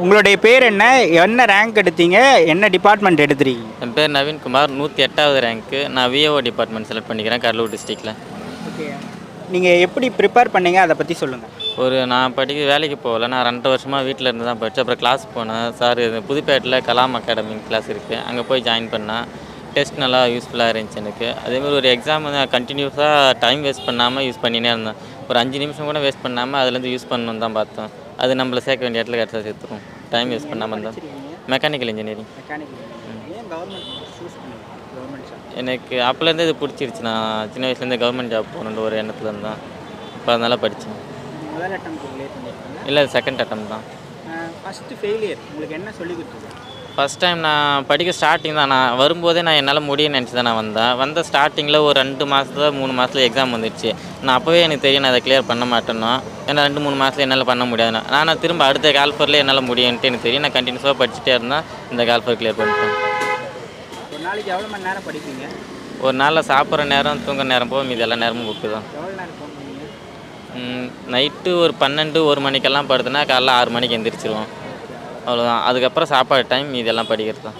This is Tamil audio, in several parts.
உங்களுடைய பேர் என்ன? என்ன ரேங்க் எடுத்தீங்க? என்ன டிபார்ட்மெண்ட் எடுத்துருக்கீங்க? என் பேர் நவீன்குமார். நூற்றி எட்டாவது ரேங்க்கு நான் விஏஓ டிபார்ட்மெண்ட் செலக்ட் பண்ணிக்கிறேன் கடலூர் டிஸ்ட்ரிக்டில் ஓகே நீங்கள் எப்படி ப்ரிப்பேர் பண்ணீங்க? அதை பற்றி சொல்லுங்கள் ஒரு நான் படிக்க வேலைக்கு போகல. நான் ரெண்டு வருஷமாக வீட்டில் இருந்து தான் படித்தேன் அப்புறம் கிளாஸ் போனேன். சார் இது புதுப்பேட்டில் கலாம் அகாடமி கிளாஸ் இருக்குது அங்கே போய் ஜாயின் பண்ணேன். டெஸ்ட் நல்லா யூஸ்ஃபுல்லாக இருந்துச்சு எனக்கு. அதேமாதிரி ஒரு எக்ஸாம் வந்து கண்டினியூஸாக டைம் வேஸ்ட் பண்ணாமல் யூஸ் பண்ணினே இருந்தேன். ஒரு அஞ்சு நிமிஷம் கூட வேஸ்ட் பண்ணாமல் அதுலேருந்து யூஸ் பண்ணணும்னு தான் பார்த்தேன். அது நம்மளை சேர்க்க வேண்டிய இடத்துல கிடச்சா சேர்த்துரும் டைம் வேஸ்ட் பண்ணாமல் இருந்தால் மெக்கானிக்கல் இன்ஜினியரிங் எனக்கு அப்போலேருந்து இது பிடிச்சிருச்சு. நான் சின்ன வயசுலேருந்து கவர்மெண்ட் ஜாப் போகணுன்ற ஒரு எண்ணத்துல இருந்தேன் இப்போ அதனால படித்தேன் இல்லை செகண்ட் அட்டம் தான். ஃபஸ்ட்டு ஃபெயிலியர் உங்களுக்கு என்ன சொல்லி கொடுத்தது? ஃபஸ்ட் டைம் நான் படிக்க ஸ்டார்டிங் தான். நான் வரும்போதே நான் என்னால் முடியும்னு நினச்சி தான் நான் வந்தேன். வந்த ஸ்டார்டிங்கில் ஒரு ரெண்டு மாதத்துல மூணு மாதத்துல எக்ஸாம் வந்துடுச்சு நான் அப்போவே எனக்கு தெரியும் நான் அதை கிளியர் பண்ண மாட்டேன்னா. ஏன்னா ரெண்டு மூணு மாதத்துல என்னால் பண்ண முடியாது நான் திரும்ப அடுத்த கால்ஃபரில் என்னால் முடியும்ன்ட்டு எனக்கு தெரியும். நான் கண்டினியூஸாக படிச்சுட்டே இருந்தேன். இந்த கால்ஃபர் கிளியர் பண்ணிட்டேன். ஒரு நாளைக்கு எவ்வளோ மணி நேரம் படிப்பீங்க? ஒரு நாளில் சாப்பிட்ற நேரம் தூங்குற நேரம் போக மீதி எல்லா நேரமும் புக்கு தான். நைட்டு ஒரு பன்னெண்டு ஒரு மணிக்கெல்லாம் படுத்துனா காலைல ஆறு மணிக்கு எந்திரிச்சிருவோம். அவ்வளோதான் அதுக்கப்புறம் சாப்பாடு டைம் இதெல்லாம் படிக்கிறது தான்.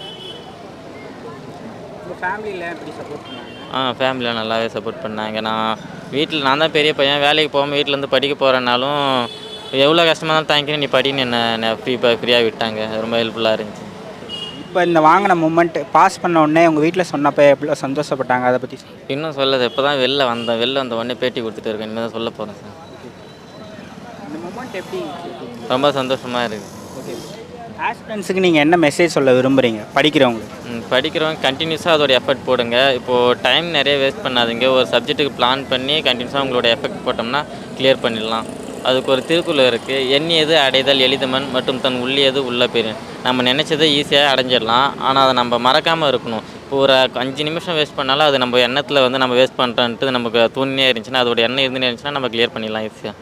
ஆ ஃபேமிலியில் நல்லாவே சப்போர்ட் பண்ணாங்க. நான் வீட்டில் நான் தான் பெரிய பையன். வேலைக்கு போகாமல் வீட்டிலேருந்து படிக்க போகிறனாலும் எவ்வளோ கஷ்டமாக தான் தாங்கிக்கணும் நீ படின்னு என்ன ஃப்ரீ ஃப்ரீயாக விட்டாங்க. ரொம்ப ஹெல்ப்ஃபுல்லாக இருந்துச்சு. இப்போ இந்த வாங்கின மூமெண்ட் பாஸ் பண்ண உடனே உங்கள் வீட்டில் சொன்னப்போ எவ்வளோ சந்தோஷப்பட்டாங்க? அதை பற்றி இன்னும் சொல்லது இப்போ தான் வெளில வந்தேன். வெளில வந்த உடனே பேட்டி கொடுத்துட்டு இருக்கேன். இனிமேல் தான் சொல்ல போகிறேன் சார் ரொம்ப சந்தோஷமாக இருக்குது ஓகே ஆஸ்பிரண்ட்ஸுக்கு நீங்கள் என்ன மெசேஜ் சொல்ல விரும்புகிறீங்க படிக்கிறவங்களுக்கு. படிக்கிறவங்க கண்டினியூஸாக அதோட எஃபர்ட் போடுங்க. இப்போது டைம் நிறைய வேஸ்ட் பண்ணாதீங்க. ஒரு சப்ஜெக்ட்டுக்கு பிளான் பண்ணி கண்டினியூஸாக உங்களோட எஃபெக்ட் போட்டோம்னா கிளியர் பண்ணிடலாம். அதுக்கு ஒரு திருக்குறள் இருக்குது எண்ணியது அடைதல் எளிதமன் மற்றும் தன் உள்ளியது உள்ள பெரு? நம்ம நினச்சதை ஈஸியாக அடைஞ்சிடலாம். ஆனால் அதை நம்ம மறக்காமல் இருக்கணும். இப்போ ஒரு அஞ்சு நிமிஷம் வேஸ்ட் பண்ணாலும் அது நம்ம எண்ணத்தில் வந்து நம்ம வேஸ்ட் பண்ணுறோன்ட்டு நமக்கு தூண்டினே இருந்துச்சுன்னா அதோட எண்ணம் இருந்துனே இருந்துச்சுன்னா நம்ம கிளியர் பண்ணிடலாம் ஈஸியாக